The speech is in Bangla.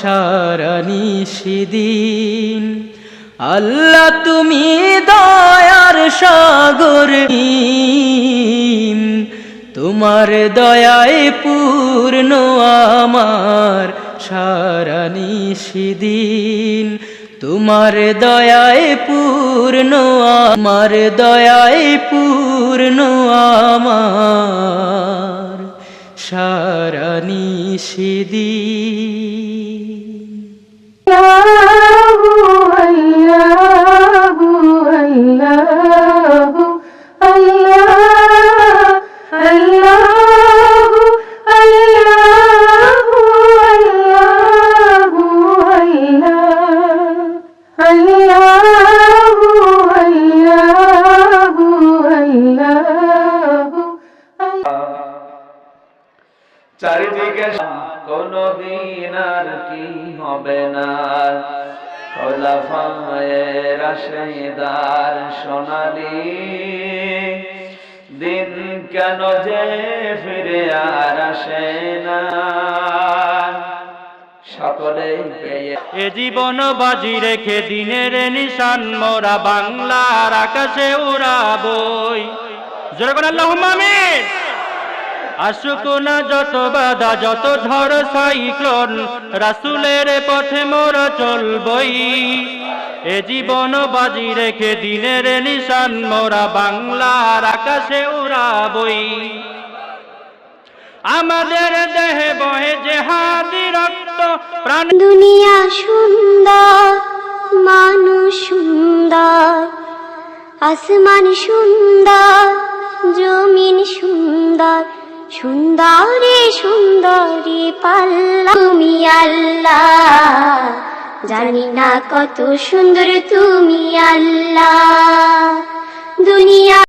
সারা নিশিদিন আল্লাহ তুমি দয়ার সাগর তোমার দয়ায় পূর্ণ আমার সারা নিশিদিন তোমার দয়ায় পূর্ণ আমার দয়ায় পূর্ণ আমার সারা নিশিদিন চারিদিকে কোনো দিন আর কি হবে না। খোলাফায়ে রাশেদার সোনালি, দিন কেন যে ফিরে আর আসে না। এ জীবন বাজি রেখে দিনের নিশান মোরা বাংলার আকাশে উড়াবই। জোরে করে আল্লাহ আসুক না যত বাধা, যত ঝড় সাইক্লোন, রাসুলের পথে মোরা চলবই এ জীবন বাজি রেখে দিনের নিশান, মোরা বাংলার আকাশে উড়াবই। আমাদের দেহে বহে জেহাদি রক্ত, প্রাণ দুনিয়া সুন্দর, মানুষ সুন্দর, আসমান সুন্দর, জমিন সুন্দর সুন্দরে সুন্দরী পাল্লা। তুমি আল্লাহ জানি না কত সুন্দর তুমি আল্লাহ। দুনিয়া